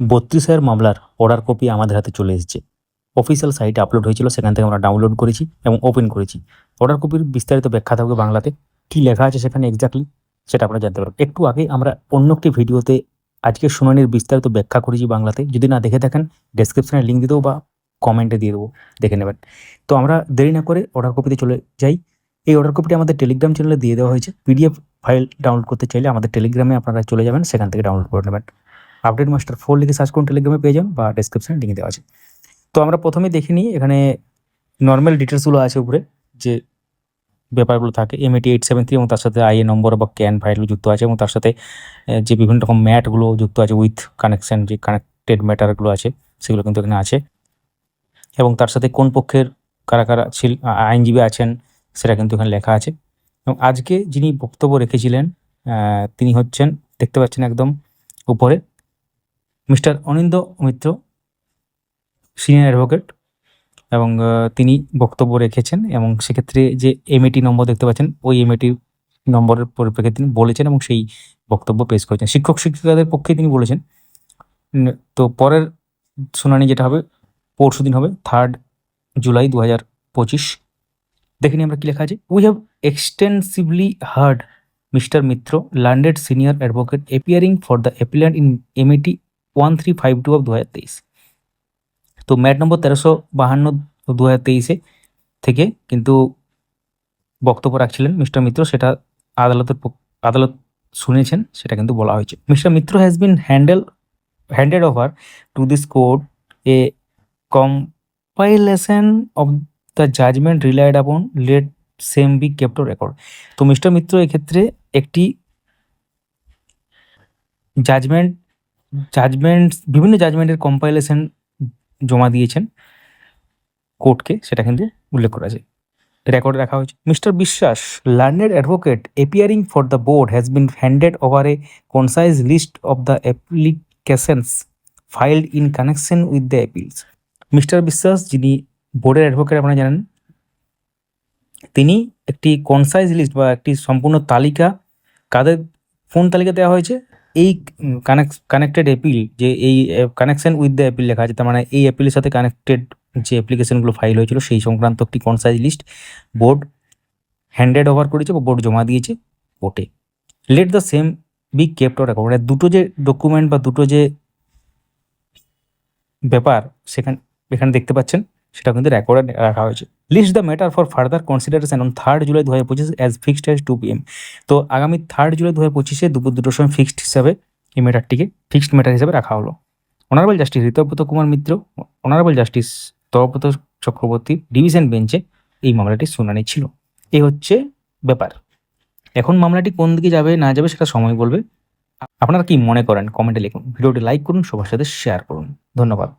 বত্রিশ হাজার মামলার অর্ডার কপি আমাদের হাতে চলে এসেছে। অফিসিয়াল সাইটে আপলোড হয়েছিল, সেখান থেকে আমরা ডাউনলোড করেছি এবং ওপেন করেছি। অর্ডার কপির বিস্তারিত ব্যাখ্যা থাকবে বাংলাতে। কী লেখা আছে সেখানে এক্স্যাক্টলি সেটা আপনারা জানতে পারবেন। একটু আগে আমরা অন্য একটি ভিডিওতে আজকে শুনানির বিস্তারিত ব্যাখ্যা করেছি বাংলাতে। যদি না দেখে থাকেন ডেসক্রিপশনে লিঙ্ক দিয়ে দেবো বা কমেন্টে দিয়ে দেবো। দেখে নেবেন। তো আমরা দেরি না করে অর্ডার কপিতে চলে যাই। এই অর্ডার কপিটি আমাদের টেলিগ্রাম চ্যানেলে দিয়ে দেওয়া হয়েছে। পিডিএফ ফাইল ডাউনলোড করতে চাইলে আমাদের টেলিগ্রামে আপনারা চলে যাবেন, সেখান থেকে ডাউনলোড করে নেবেন। আপডেট মাস্টার ফোর লিখে সার্চ করুন টেলিগ্রামে পেয়ে যাবেন বা ডেসক্রিপশনে লিঙ্ক দেওয়া আছে। তো আমরা প্রথমে দেখে নিই, এখানে নর্মাল ডিটেলসগুলো আছে উপরে, যে ব্যাপারগুলো থাকে এমএটি এইট সেভেন থ্রি এবং তার সাথে আইএ নম্বর বা ক্যান ফাইলগুলো যুক্ত আছে এবং তার সাথে যে বিভিন্ন রকম ম্যাটগুলো যুক্ত আছে উইথ কানেকশন যে কানেক্টেড ম্যাটারগুলো আছে, সেগুলো কিন্তু এখানে আছে। এবং তার সাথে কোন পক্ষের কারা কারা ছিল আইনজীবী আছেন, সেটা কিন্তু এখানে লেখা আছে। এবং আজকে যিনি বক্তব্য রেখেছিলেন তিনি হচ্ছেন, দেখতে পাচ্ছেন একদম উপরে mister Anindya Mitra, senior advocate, এবং তিনি বক্তব্য রেখেছেন এবং সেক্ষেত্রে যে এমএটি নম্বর দেখতে পাচ্ছেন, ওই এমএটি নম্বরের পরিপ্রেক্ষিতে তিনি বলেছেন এবং সেই বক্তব্য পেশ করেছেন। শিক্ষক শিক্ষিকাদের পক্ষে তিনি বলেছেন তো পরের শুনানি যেটা হবে, পরশু দিন হবে থার্ড জুলাই দু হাজার পঁচিশ দেখিনি আমরা কি লেখা আছে। We have extensively heard mister Mitra learned senior advocate appearing for the appellant in MAT one three five two of দু হাজার তেইশ তো ম্যাট নম্বর তেরোশো বাহান্ন দু হাজার তেইশে থেকে কিন্তু বক্তব্য রাখছিলেন মিস্টার মিত্র, সেটা আদালতের আদালত শুনেছেন, সেটা কিন্তু বলা হয়েছে। Mister Mitra has been handle handed over to this court a compilation of the judgment relied upon let same be kept record তো মিস্টার মিত্র এক্ষেত্রে একটি জাজমেন্ট জাজমেন্ট বিভিন্ন জাজমেন্টের কম্পাইলেশন জমা দিয়েছেন কোর্টকে, সেটা কিন্তু উল্লেখ করা আছে রেকর্ড রাখা হয়েছে। Mister Biswas learned advocate appearing for the board has been handed over a concise list of the applications filed in connection with the appeals mister Biswas, যিনি বোর্ডের অ্যাডভোকেট আপনারা জানেন, তিনি একটি কনসাইজ লিস্ট বা একটি সম্পূর্ণ তালিকা কাদের ফোন তালিকা দেওয়া হয়েছে? এই কানেক্ট কানেক্টেড অ্যাপিল যে এই কানেকশন উইথ দ্য অ্যাপিল লেখা আছে, তার মানে এই অ্যাপিলের সাথে কানেক্টেড যে অ্যাপ্লিকেশনগুলো ফাইল হয়েছিল, সেই সংক্রান্ত একটি concise list board handed over করেছে বা বোর্ড জমা দিয়েছে কোর্টে let the same be kept or মানে দুটো যে ডকুমেন্ট বা দুটো যে ব্যাপার সেখানে, এখানে দেখতে পাচ্ছেন। সেটা কিন্তু রেকর্ডে রাখা হয়েছে। List the matter for further consideration on third July দু হাজার পঁচিশ as fixed as two PM তো আগামী থার্ড জুলাই দু হাজার পঁচিশে দুপুর দুটোর সময় ফিক্সড হিসাবে এই ম্যাটারটিকে ফিক্সড ম্যাটার হিসাবে রাখা হলো। Honourable justice Ritabrata Kumar Mitra honourable justice Tapabrata Chakraborty division বেঞ্চে এই মামলাটির শুনানি ছিল। এই হচ্ছে ব্যাপার। এখন মামলাটি কোন দিকে যাবে, না যাবে সেটা সময় বলবে। আপনারা কি মনে করেন? কমেন্টে লিখুন। ভিডিওটি লাইক করুন, সবার সাথে শেয়ার করুন। ধন্যবাদ।